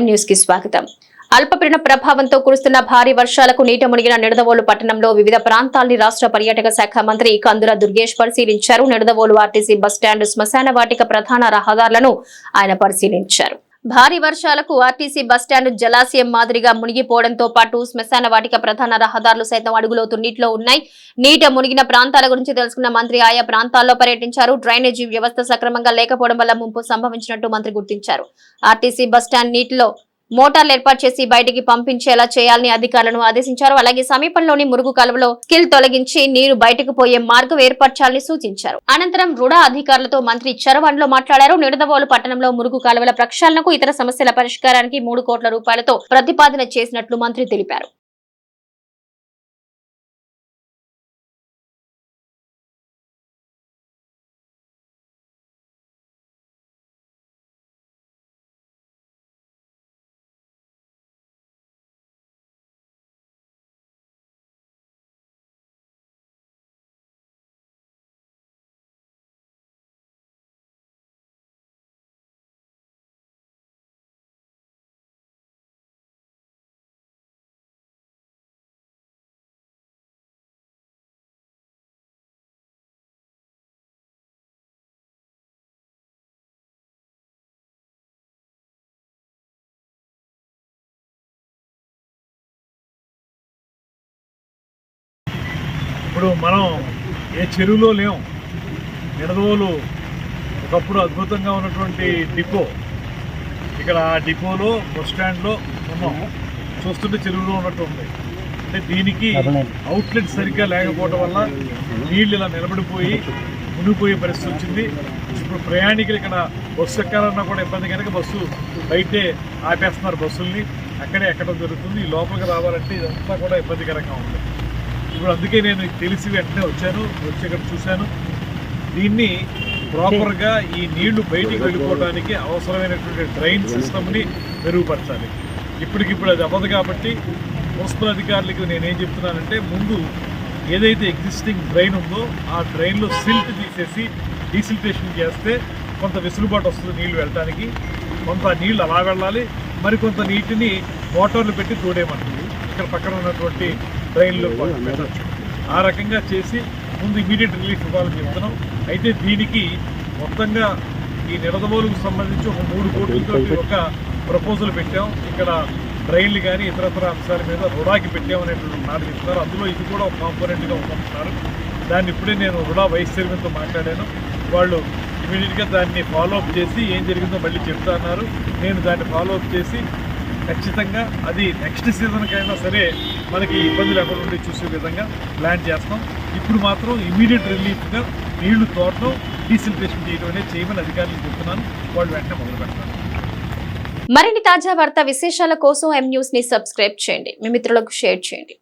న్యూస్కి స్వాగతం. అల్పపీడన ప్రభావంతో కురుస్తున్న భారీ వర్షాలకు నీట మునిగిన నిడదవోలు పట్టణంలో వివిధ ప్రాంతాల్ని రాష్ట్ర పర్యాటక శాఖ మంత్రి కందుల దుర్గేష్ పరిశీలించారు. నిడదవోలు ఆర్టీసీ బస్టాండ్ శ్మశాన వాటిక ప్రధాన రహదారులను ఆయన పరిశీలించారు. భారీ వర్షాలకు ఆర్టీసీ బస్టాండ్ జలాశయం మాదిరిగా మునిగిపోవడంతో పాటు శ్మశాన వాటిక ప్రధాన రహదారులు సైతం అడుగులోతు నీటిలో ఉన్నాయి. నీట మునిగిన ప్రాంతాల గురించి తెలుసుకున్న మంత్రి ఆయా ప్రాంతాల్లో పర్యటించారు. డ్రైనేజీ వ్యవస్థ సక్రమంగా లేకపోవడం వల్ల ముంపు సంభవించినట్టు మంత్రి గుర్తించారు. ఆర్టీసీ బస్టాండ్ నీటిలో మోటార్లు ఏర్పాటు చేసి బయటికి పంపించేలా చేయాలని అధికారులను ఆదేశించారు. అలాగే సమీపంలోని మురుగు కాలువలో స్కిల్ తొలగించి నీరు బయటకు పోయే మార్గం ఏర్పరచాలని సూచించారు. అనంతరం రుడా అధికారులతో మంత్రి చరవాణిలో మాట్లాడారు. నిడదవోలు పట్టణంలో మురుగు కాలువల ప్రక్షాళనకు ఇతర సమస్యల పరిష్కారానికి మూడు కోట్ల రూపాయలతో ప్రతిపాదన చేసినట్లు మంత్రి తెలిపారు. ఇప్పుడు మనం ఏ చెరువులో లేం నిడదవోలు ఒకప్పుడు అద్భుతంగా ఉన్నటువంటి డిపో. ఇక్కడ ఆ డిపోలో బస్ స్టాండ్లో ఉన్నాం. చూస్తుంటే చెరువులో ఉన్నట్టు ఉంది. అంటే దీనికి అవుట్లెట్ సరిగ్గా లేకపోవడం వల్ల నీళ్ళు ఇలా నిలబడిపోయి మునిగిపోయే పరిస్థితి వచ్చింది. ఇప్పుడు ప్రయాణికులు ఇక్కడ బస్సు ఎక్కాలన్నా కూడా ఇబ్బంది కనుక బస్సు బయటే ఆపేస్తున్నారు బస్సుల్ని. అక్కడే ఎక్కడం జరుగుతుంది. ఈ లోపలికి రావాలంటే ఇదంతా కూడా ఇబ్బందికరంగా ఉంది. ఇప్పుడు అందుకే నేను తెలిసి వెంటనే వచ్చాను వచ్చి ఇక్కడ చూశాను. దీన్ని ప్రాపర్గా ఈ నీళ్ళు బయటికి వెళ్ళిపోవడానికి అవసరమైనటువంటి డ్రైన్ సిస్టమ్ని మెరుగుపరచాలి. ఇప్పటికిప్పుడు అది అవ్వదు కాబట్టి మున్సిపల్ అధికారులకు నేనేం చెప్తున్నానంటే ముందు ఏదైతే ఎగ్జిస్టింగ్ డ్రైన్ ఉందో ఆ డ్రైన్లో సిల్ట్ తీసేసి డీసిల్టేషన్ చేస్తే కొంత వెసులుబాటు వస్తుంది నీళ్ళు వెళ్ళడానికి కొంత నీళ్ళు అలా వెళ్ళాలి. మరికొంత నీటిని మోటార్లు పెట్టి తోడేయమంటుంది. ఇక్కడ పక్కన ఉన్నటువంటి డ్రైన్లో పెట్టచ్చు ఆ రకంగా చేసి ముందు ఇమీడియట్ రిలీఫ్ ఇవ్వాలని చెప్తున్నాం. అయితే దీనికి మొత్తంగా ఈ నిడదవోలుకు సంబంధించి ఒక మూడు కోట్లతో ఒక ప్రపోజల్ పెట్టాం. ఇక్కడ డ్రైన్లు కానీ ఇతరతర అంశాల మీద రుణాకి పెట్టామనేటువంటి మాట చెప్తున్నారు. అందులో ఇది కూడా ఒక కాంపోనెంట్గా ఉందంటున్నారు. దాన్ని ఇప్పుడే నేను రుణా వైస్ చైర్మన్తో మాట్లాడాను. వాళ్ళు ఇమీడియట్గా దాన్ని ఫాలోఅప్ చేసి ఏం జరిగిందో మళ్ళీ చెప్తా అన్నారు. నేను దాన్ని ఫాలో అప్ చేసి ఖచ్చితంగా అది నెక్స్ట్ సీజన్కైనా సరే మనకి ఇబ్బంది లేకుండా ఉండి చూసే విధంగా ప్లాన్ చేస్తాం. ఇప్పుడు మాత్రం ఇమీడియట్ రిలీఫ్గా నీళ్ళు తోటలో డీసిల్టేషన్ చేయడం అనేది చేయమని అధికారులు చెప్తున్నాను. వాళ్ళు వెంటనే మొదలు పెడతారు. మరిన్ని తాజా వార్తా విశేషాల కోసం ఎం న్యూస్ని సబ్స్క్రైబ్ చేయండి. మీ మిత్రులకు షేర్ చేయండి.